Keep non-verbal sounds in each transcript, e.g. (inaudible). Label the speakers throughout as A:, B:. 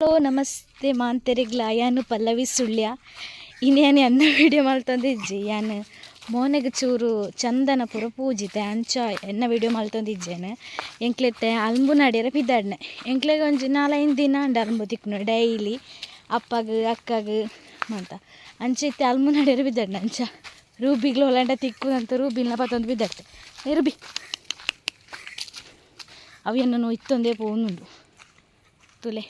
A: Hello, ನಮಸ್ತೆ ಮಾಂತೆರಿಗ್ಲ ಯಾನು ಪಲ್ಲವಿ ಸುಳ್ಯ. ಇನ್ನೇನು ಅನ್ನ ವಿಡಿಯೋ ಮಲ್ತೊಂದಿಜ್ಜಿ ಯಾನು ಮೋನೆಗ್ ಚೂರು ಚಂದನ ಪುರ ಪೂಜಿತೆ, ಅಂಚ ಎನ್ನ ವಿಡಿಯೋ ಮಲ್ತೊಂದಿಜ್ಜೇನೆ ಎಂಕ್ಲೆತ್ತೆ ಅಲ್ಬು ನಡಿಯರ ಬಿದ್ದಾಡ್ನೆ ಎಂಕ್ಲೆಗ್ ಒಂಜಿ ನಾಲ್ಕೈದು ದಿನ ಅಂಡ ಅಲ್ಬು ತಿಕ್ಕುನು ಡೈಲಿ ಅಪ್ಪಗ್, ಅಕ್ಕಗ್ ಅಂತ ಅಂಚ ಇತ್ತೆ ಅಲ್ಬು ನಡಿಯರ ಬಿದ್ದಾಡ್ನೆ ಅಂಚ ರೂಬಿಗ್ಲು ಹೊಲಂಡ ತಿಕ್ಕುದಂತ ರೂಬಿಲ್ನ ಪತ್ತೊಂದು ಬಿದ್ದಾಡ್ತೆ ಏ, ರೂಬಿ. ಅವಿಯನ್ನು ಇತ್ತೊಂದೇ ಪೋನುಂಡು ತುಲೆ.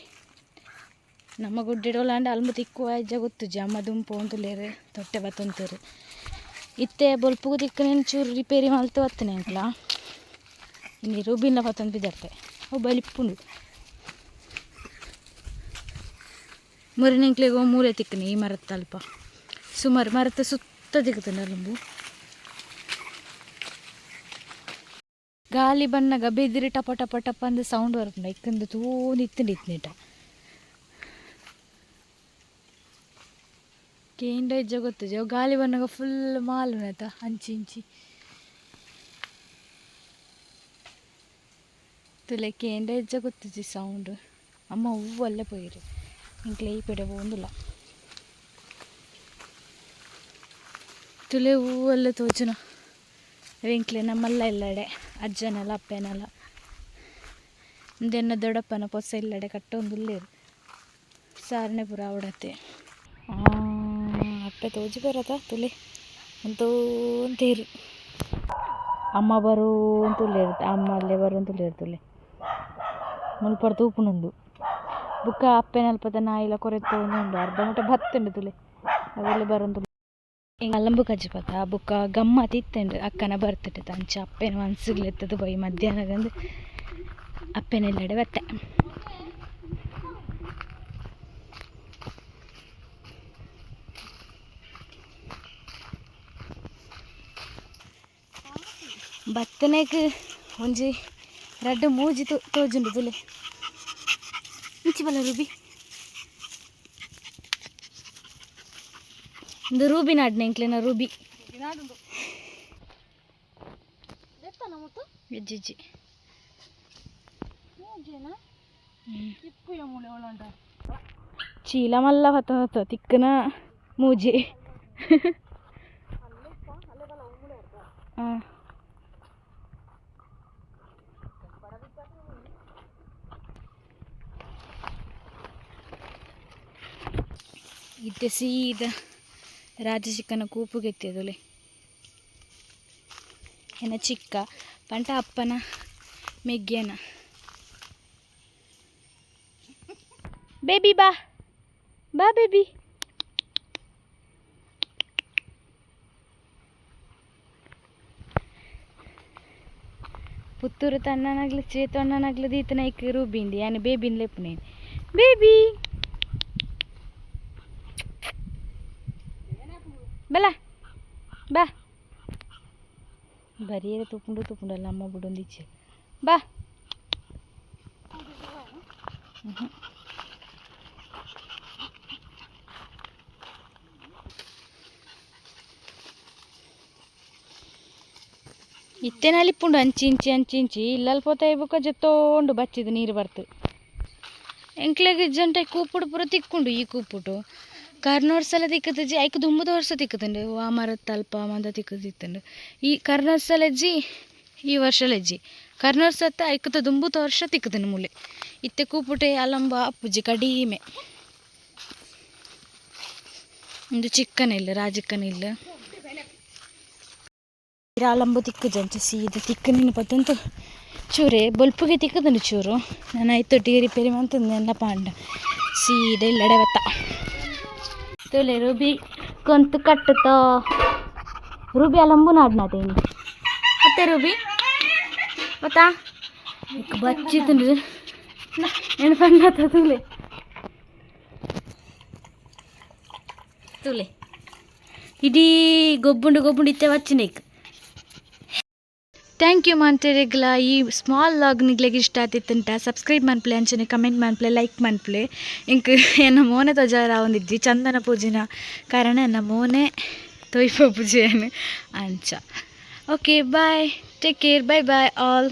A: ನಮ್ಮ ಗುಡ್ಡೆಡೋಲಾಂಡ ಅಲ್ಮು ತಿಕ್ಕುವ ಇಜ್ಜ ಗೊತ್ತುಜಿ ಅಮ್ಮ ದುಂಪು ಅಂತುಲೇರು ತೊಟ್ಟೆ ಬತ್ತೊಂತರು ಇತ್ತೆ ಬಲ್ಪು ತಿಕ್ಕನೇನು ಚೂರು ರಿಪೇರಿ ಮಲ್ತು ಬತ್ತನೆ ಅಂಕಲ ನೀರು ಭಿನ್ನ ಬತ್ತೊಂದು ಬಿದ್ದರ್ತೆ. ಅವು ಬಲಿಪ್ಪುಂಡು ಮುರಿನೆಂಕ್ಲೆಗೋ ಮೂಲೆ ತಿಕ್ಕನೆ ಈ ಮರದ ತಲ್ಪ ಸುಮಾರು ಮರದ ಸುತ್ತ ತಿಕ್ಕುತ್ತಾನೆ ಅಲ್ಲಂಬು ಗಾಲಿ ಬಣ್ಣಗ ಬೆದಿರಿ ಟಪ ಟಪ ಟಪ ಅಂದ ಸೌಂಡ್ ಬರ್ತಂಡ ಇಕ್ಕಂದು ತೂಂದು ಇತ್ತಂಡು ಇತ್ನಿಟ ಕೇಂಡ ಇಜ್ಜ ಗೊತ್ತುಜಿ, ಅವು ಗಾಳಿ ಬಣ್ಣಗ ಫುಲ್ ಮಾಲು ಆಯ್ತಾ ಅಂಚಿ ಇಂಚಿ ತುಲೆ ಕೇಂದ್ರ ಇಜ್ಜ ಗೊತ್ತುಜಿ ಸೌಂಡ್ ಅಮ್ಮ ಹೂವಲ್ಲೇ ಪೋಯಿರು. ಇಂಕ್ಲೆ ಈ ಪೆಡೆ ಪೋಂದುಲ್ಲ ತುಲೆ ತೋಜುನ ವೆಂಕ್ಲೆ ನಮ್ಮಲ್ಲ ಇಲ್ಲಡೆ ಅಜ್ಜನಲ್ಲ, ಅಪ್ಪೇನಲ್ಲ. ಇಂದೆನ್ನ ದೊಡ್ಡಪ್ಪನ ಪೊಸ ಇಲ್ಲಡೆ ಕಟ್ಟೊಂದುಲ್ಲೇರು. ಸಾರನೆ ಪುರ ಅವಡತ್ತೆ ಅಪ್ಪೆ ತೋಜಿ ಬರತ್ತ ತುಲೆ? ಅಂತೂ ಅಂತೇರು ಅಮ್ಮ ಬರು ಅಂತುಲ್ಲೇರು ಅಮ್ಮ ಅಲ್ಲೇ ಬರು ಅಂತುಲ್ಲೇರು ತುಲೆ ಮುಲ್ಪಡ ತೂಪುನಂದು ಬುಕ್ಕ ಅಪ್ಪೆನಲ್ಪದ ನಾಯಿಲ ಕೊರೆತ ಉಂಡು. ಅರ್ಧ ಮುಟ್ಟ ಭತ್ತುಂಡು ತುಲೆ. ಅವೆಲ್ಲ ಹಿಂಗೆ ಅಲ್ಲಂಬು ಕಜ್ಜಿಪತ್ತ ಬುಕ್ಕ ಗಮ್ಮತ್ ಇತ್ತಂಡು ಅಕ್ಕನ ಬರ್ತಡೆ ತಂಚ ಅಪ್ಪೇನ ಮನ್ಸಿಗ್ಲೆತ್ತದು ಬೈ ಮಧ್ಯಾಹ್ನಗಂದು ಅಪ್ಪನೆಲ್ಲಡೆ ಬತ್ತೆ ಬತ್ತನೆಗ್ ಒಂಜಿ ರಡ್ಡ್ ಮೂಜಿ ತೋಜುಂಡು ತುಲೆ ಇಂಚಿ ಬಲ ರೂಬಿ. ಒಂದು ರೂಬಿ ನಾಡ್ನೆ ಇಂಕ್ಲೆನ ರೂಬಿ. ಎಜ್ಜಿಜ್ಜಿ ಚೀಲ ಮಲ್ಲ ಹೊತ್ತ ಹೊತ್ತ, ತಿಕ್ಕನ ಮೂಜಿ. (laughs) ಹಾಂ. ಇತ್ತೆ ಸೀದಾ ರಾಜಚಿಕ್ಕನ ಕೂಪುಗೆತ್ತಿಯದುಲೆ ಏನ ಚಿಕ್ಕ ಪಂಟ ಅಪ್ಪನ ಮೆಗ್ಗೆನ. ಬೇಬಿ ಬಾ ಬಾ ಬೇಬಿ. ಪುತ್ತೂರು ತಣ್ಣನಾಗ್ಲಿ ಚೇತಣ್ಣನಾಗ್ಲಿ ದೀತನ ಇಕ್ಕ ರೂಬಿಂದಿ, ಯಾನು ಬೇಬಿನ ಲೆಪ್ಪನೇನು ಬೇಬಿ. ಬಲ ಬಾ. ಬರೀ ತುಪ್ಪುಂಡು ತುಪ್ಪುಂಡಲ್ಲ ಅಮ್ಮ ಬಿಡೊಂದಿಚ್ಚೆ ಬಾ. ಇತ್ತೇನಲ್ಲಿ ಪುಂಡು ಅಂಚಿ ಇಂಚಿ ಅಂಚಿ ಇಂಚಿ. ಇಲ್ಲಲ್ಲಿ ಬುಕ್ಕ ಜತ್ತೋಂಡು ಬಚ್ಚಿದ ನೀರು ಬರ್ತು. ಎಂಕ್ಲೆಗ್ ಜಂಟೆ ಕೂಪುಡು ಪೂರ ತಿಕ್ಕೊಂಡು ಈ ಕೂಪುಟು. ಸಲ ತಿಕ್ಕದಜ್ಜಿ ಐಕ್ ದುಂಬುದ ವರ್ಷ ತಿಕ್ಕದಂಡು ಆ ಮರದ ತಲ್ಪ ಮಂದ ಈ ಕರ್ನೂರ್ ಸಲ ಈ ವರ್ಷ ಲಜ್ಜಿ ಕರ್ನೂರ್ ಸತ್ತ ಐಕತ ವರ್ಷ ತಿಕ್ಕದನು ಮೂಲೆ ಇತ್ತೆ ಕೂಪುಟೆ ಅಲಂಬ ಅಪ್ಪುಜಿ ಕಡಿಮೆ ಒಂದು ಚಿಕ್ಕನ ಇಲ್ಲ ರಾಜಕ್ಕನ ಇಲ್ಲ ಅಲಂಬು ತಿಕ್ಕ ಜಂಚ ಸೀದ ತಿಕ್ಕ ನಿನ್ನ ಪತ್ತಂತು ಚೂರೇ ಬೊಲ್ಪುಗೆ ತಿಕ್ಕದನು ಚೂರು ನಾನು ಐತೊಟ್ಟಿಗೆ ರಿಪೇರಿ ಮಂತಂದು ಎಲ್ಲ ಪಾಂಡ ಸೀದ ಇಲ್ಲಡೆ ತೊಲೆ ರೂಬಿ ಕೊಂತು ಕಟ್ಟುತ್ತೋ. ರೂಬಿ ಅಲಂಬು ನಾಡ್ನಾತೇನಿ ಮತ್ತೆ ರೂಬಿ? ಗೊತ್ತಾ ಬಚ್ಚಿತ್ತು ಏನು ಬಂದ ತುಲೆ. ತುಲೆ. ಇಡೀ ಗೊಬ್ಬುಂಡು ಗೊಬ್ಬುಂಡು ಇತ್ತೆ ಬಚ್ಚಿನೇಕ್ ಥ್ಯಾಂಕ್ ಯು ಮಾಂತೆರೆಗ್ಲ ಈ ಸ್ಮಾಲ್ ಲಾಗ್ ನಿಗ್ಲೆಗ್ ಇಷ್ಟ ಆತಿತ್ತಂಟ ಸಬ್ಸ್ಕ್ರೈಬ್ ಮನ್ಪ್ಲೆ ಅಂಚನೆ ಕಮೆಂಟ್ ಮನ್ಪ್ಲೆ ಲೈಕ್ ಮನ್ಪ್ಲೆ ಇಂಕ್ ಎನ್ನ ಮೋನೆ ತೊಜಾರ ಒಂದಿಜ್ಜಿ ಚಂದನ ಪೂಜಿನ ಕಾರಣ ಎನ್ನ ಮೋನೆ ತೊಯ್ಪ ಪೂಜೆಯನ್ನು ಅಂಚ. Okay bye take care bye bye all